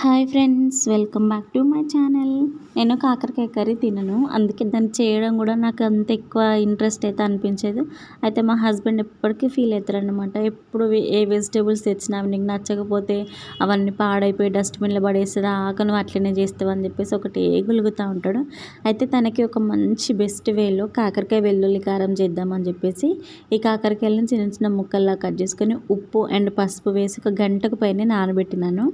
Hi friends welcome back to my channel. నేను కాకరకాయ curry తినను. అందుకే దాన్ని చేయడం కూడా నాకు అంత ఎక్కువ ఇంట్రెస్ట్ అయితే అనిపించేది. అయితే మా హస్బెండ్ ఎప్పటికీ ఫీల్ అవుతారు అనమాట ఎప్పుడు ఏ వెజిటేబుల్స్ తెచ్చినా నీకు నచ్చకపోతే అవన్నీ పాడైపోయి డస్ట్బిన్లో పడేస్తుంది ఆక నువ్వు అట్లనే చేస్తావు అని చెప్పేసి ఒకటి గులుగుతూ ఉంటాడు. అయితే తనకి ఒక మంచి బెస్ట్ వేలో కాకరకాయ వెల్లుల్లి కారం చేద్దామని చెప్పేసి ఈ కాకరకాయలను చిన్న చిన్న ముక్కల్లా కట్ చేసుకొని ఉప్పు అండ్ పసుపు వేసి ఒక గంటకు పైన నానబెట్టినాను.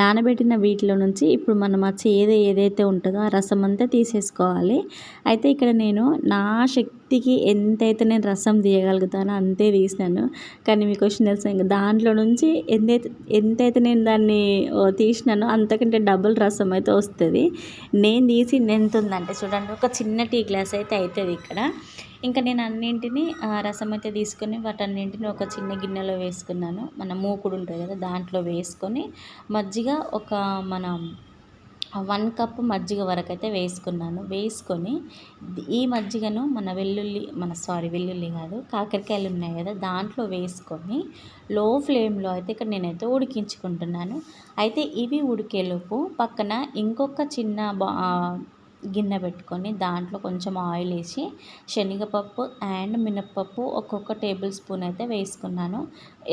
నానబెట్టి నానబెట్టిన వీటిలో నుంచి ఇప్పుడు మనం ఆ చేదు ఏదైతే ఉంటుందో ఆ రసం అంతా తీసేసుకోవాలి. అయితే ఇక్కడ నేను నా శక్తి శక్తికి ఎంతైతే నేను రసం తీయగలుగుతానో అంతే తీసినాను. కానీ మీకు క్వశ్చన్ తెలుసు ఇంకా దాంట్లో నుంచి ఎంతైతే ఎంతైతే నేను దాన్ని తీసినానో అంతకంటే డబుల్ రసం అయితే వస్తుంది. నేను తీసి ఎంత ఉందంటే చూడండి ఒక చిన్న టీ గ్లాస్ అయితే అవుతుంది ఇక్కడ. ఇంకా నేను అన్నింటిని రసం అయితే తీసుకొని వాటన్నింటిని ఒక చిన్న గిన్నెలో వేసుకున్నాను. మన మూకుడు ఉంటుంది కదా దాంట్లో వేసుకొని మజ్జిగ ఒక మన వన్ కప్ మజ్జిగ వరకు అయితే వేసుకున్నాను. వేసుకొని ఈ మజ్జిగను మన వెల్లుల్లి మన సారీ వెల్లుల్లి కాదు కాకరకాయలు ఉన్నాయి కదా దాంట్లో వేసుకొని లో ఫ్లేమ్లో అయితే ఇక్కడ నేనైతే ఉడికించుకుంటున్నాను. అయితే ఇవి ఉడికేలోపు పక్కన ఇంకొక చిన్న బా గిన్నె పెట్టుకొని దాంట్లో కొంచెం ఆయిల్ వేసి శనగపప్పు అండ్ మినప్పప్పు ఒక్కొక్క టేబుల్ స్పూన్ అయితే వేసుకున్నాను.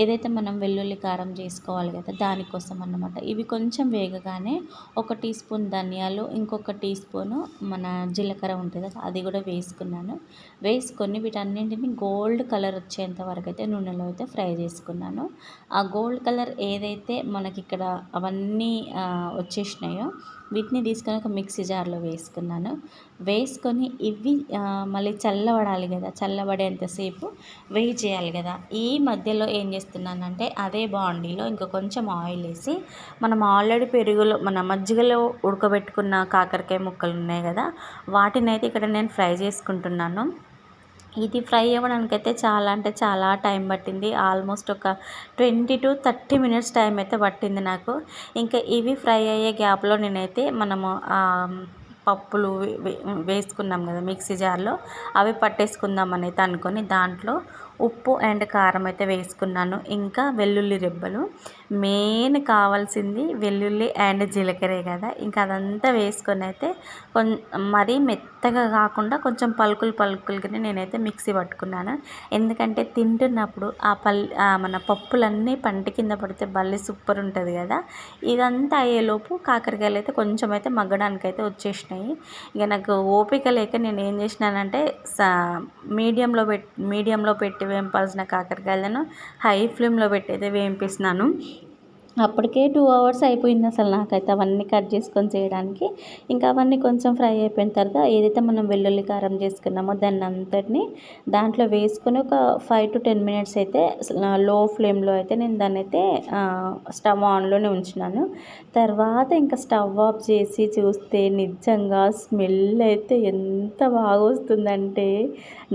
ఏదైతే మనం వెల్లుల్లి కారం చేసుకోవాలి కదా దానికోసం అన్నమాట ఇవి కొంచెం వేగగానే ఒక టీ స్పూన్ ధనియాలు ఇంకొక టీ స్పూను మన జీలకర్ర ఉంటుంది కదా అది కూడా వేసుకున్నాను. వేసుకొని వీటన్నింటిని గోల్డ్ కలర్ వచ్చేంత వరకు అయితే నూనెలో అయితే ఫ్రై చేసుకున్నాను. ఆ గోల్డ్ కలర్ ఏదైతే మనకి ఇక్కడ అవన్నీ వచ్చేసినాయో వీటిని తీసుకొని ఒక మిక్సీ జార్లో వేసుకున్నాను. వేసుకొని ఇవి మళ్ళీ చల్లబడాలి కదా చల్లబడేంతసేపు వేయి చేయాలి కదా. ఈ మధ్యలో ఏం చేస్తాను చేస్తున్నానంటే అదే బాండీలో ఇంకా కొంచెం ఆయిల్ వేసి మనం ఆల్రెడీ పెరుగులో మన మజ్జిగలో ఉడకబెట్టుకున్న కాకరకాయ ముక్కలు ఉన్నాయి కదా వాటిని అయితే ఇక్కడ నేను ఫ్రై చేసుకుంటున్నాను. ఇది ఫ్రై అవ్వడానికైతే చాలా అంటే చాలా టైం పట్టింది. ఆల్మోస్ట్ ఒక twenty to thirty minutes time అయితే పట్టింది నాకు. ఇంకా ఇవి ఫ్రై అయ్యే గ్యాప్లో నేనైతే మనము పప్పులు వేసుకున్నాం కదా మిక్సీ జార్లో అవి పట్టేసుకుందాం అయితే అనుకొని దాంట్లో ఉప్పు అండ్ కారం అయితే వేసుకున్నాను. ఇంకా వెల్లుల్లి రెబ్బలు. మెయిన్ కావాల్సింది వెల్లుల్లి అండ్ జీలకర్రే కదా. ఇంకా అదంతా వేసుకొని అయితే కొం మరీ మెత్తగా కాకుండా కొంచెం పలుకులు పలుకులుగానే నేనైతే మిక్సీ పట్టుకున్నాను. ఎందుకంటే తింటున్నప్పుడు ఆ పల్ మన పప్పులన్నీ పంట కింద పడితే భలే సూపర్ ఉంటుంది కదా. ఇదంతా అయ్యేలోపు కాకరకాయలు అయితే కొంచెం అయితే మగ్గడానికి అయితే వచ్చేసినాయి. ఇక నాకు ఓపిక లేక నేను ఏం చేసినానంటే సా మీడియంలో పెట్టి మీడియంలో పెట్టి వేంపాల్సిన కాకరకాయలను హై ఫ్లేమ్లో పెట్టి అయితే వేంపిస్తున్నాను. అప్పటికే టూ అవర్స్ అయిపోయింది అసలు నాకైతే అవన్నీ కట్ చేసుకొని చేయడానికి. ఇంకా అవన్నీ కొంచెం ఫ్రై అయిపోయిన తర్వాత ఏదైతే మనం వెల్లుల్లి కారం చేసుకున్నామో దాన్ని అంతటిని దాంట్లో వేసుకొని ఒక ఫైవ్ టు టెన్ మినిట్స్ అయితే లో ఫ్లేమ్లో అయితే నేను దాన్ని అయితే స్టవ్ ఆన్లోనే ఉంచినాను. తర్వాత ఇంకా స్టవ్ ఆఫ్ చేసి చూస్తే నిజంగా స్మెల్ అయితే ఎంత బాగా వస్తుందంటే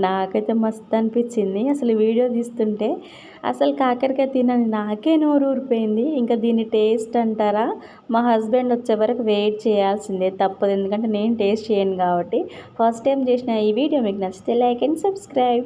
నాకైతే మస్తు అనిపించింది. అసలు వీడియో తీస్తుంటే అసలు కాకరకాయ తినని నాకే నోరు ఊరిపోయింది ఇంకా దీని టేస్ట్ అంటారా? మా హస్బెండ్ వచ్చే వరకు వెయిట్ చేయాల్సిందే తప్పదు. ఎందుకంటే నేను టేస్ట్ చేయను కాబట్టి. ఫస్ట్ టైం చేసిన ఈ వీడియో మీకు నచ్చితే లైక్ అండ్ సబ్స్క్రైబ్.